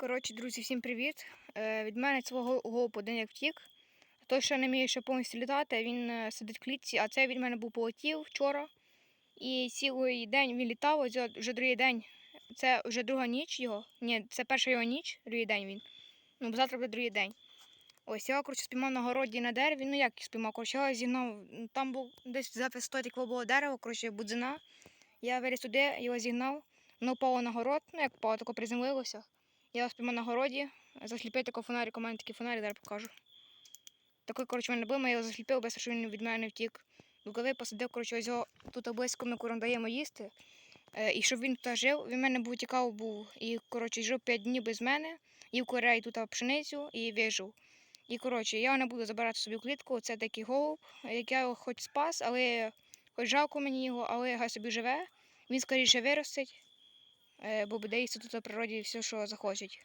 Коротше, друзі, всім привіт. Е, від мене свого голуб один як втік. Той, що не вміє ще повністю літати, він е, сидить в клітці, а цей від мене був полетів вчора. І цілий день він літав, ось вже другий день. Це вже друга ніч його. Ні, це перша його ніч, другий день він. Ну, завтра буде другий день. Ось я, коротше, спіймав на городі на дереві. Ну як спіймав, коротше, я зігнав. ну, Там був десь за висотою такого було дерево, коротше, будзина. Я виріс туди, його зігнав. Воно впало на город, ну як впало, тако приземлилося. Я його спіймав на городі, засліпив такий фонарик, у мене такий фонарик, зараз покажу. Такий, коротше, мене був, я його засліпив, без що він від мене не втік. Луковий посадив, коротше, ось його тут близько ми курам даємо їсти. Е, і щоб він тут жив, він в мене був тікав був. І, коротше, жив 5 днів без мене, їв курей тут пшеницю і вижив. І, коротше, я не буду забирати собі клітку, це такий голуб, як я його хоч спас, але хоч жалко мені його, але хай собі живе. Він скоріше виростить, бо буде їсти тут у природі все, що захочуть.